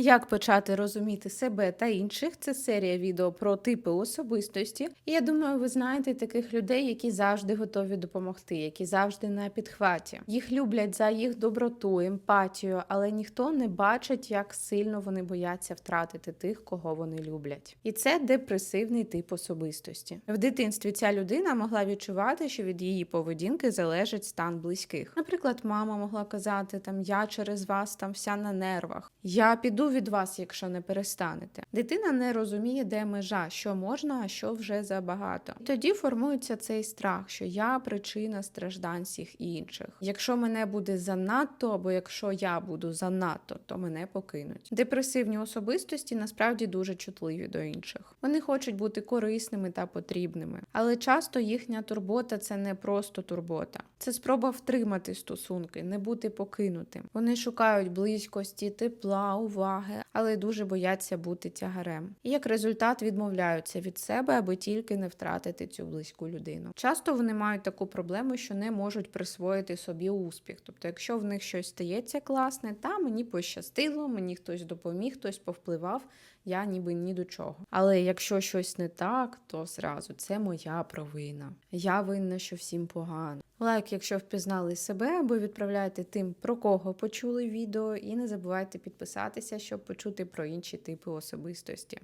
Як почати розуміти себе та інших? Це серія відео про типи особистості. І я думаю, ви знаєте таких людей, які завжди готові допомогти, які завжди на підхваті. Їх люблять за їх доброту, емпатію, але ніхто не бачить, як сильно вони бояться втратити тих, кого вони люблять. І це депресивний тип особистості. В дитинстві ця людина могла відчувати, що від її поведінки залежить стан близьких. Наприклад, мама могла казати там я через вас там вся на нервах. Я піду від вас, якщо не перестанете. Дитина не розуміє, де межа, що можна, а що вже забагато. І тоді формується цей страх, що я причина страждань всіх інших. Якщо мене буде занадто, або якщо я буду занадто, то мене покинуть. Депресивні особистості насправді дуже чутливі до інших. Вони хочуть бути корисними та потрібними, але часто їхня турбота це не просто турбота, це спроба втримати стосунки, не бути покинутим. Вони шукають близькості, тепла, уваги, але дуже бояться бути тягарем. І як результат відмовляються від себе, аби тільки не втратити цю близьку людину. Часто вони мають таку проблему, що не можуть присвоїти собі успіх. Тобто, якщо в них щось стається класне, та мені пощастило, мені хтось допоміг, хтось повпливав. Я ніби ні до чого. Але якщо щось не так, то зразу це моя провина. Я винна, що всім погано. Лайк, якщо впізнали себе, або відправляйте тим, про кого почули відео, і не забувайте підписатися, щоб почути про інші типи особистості.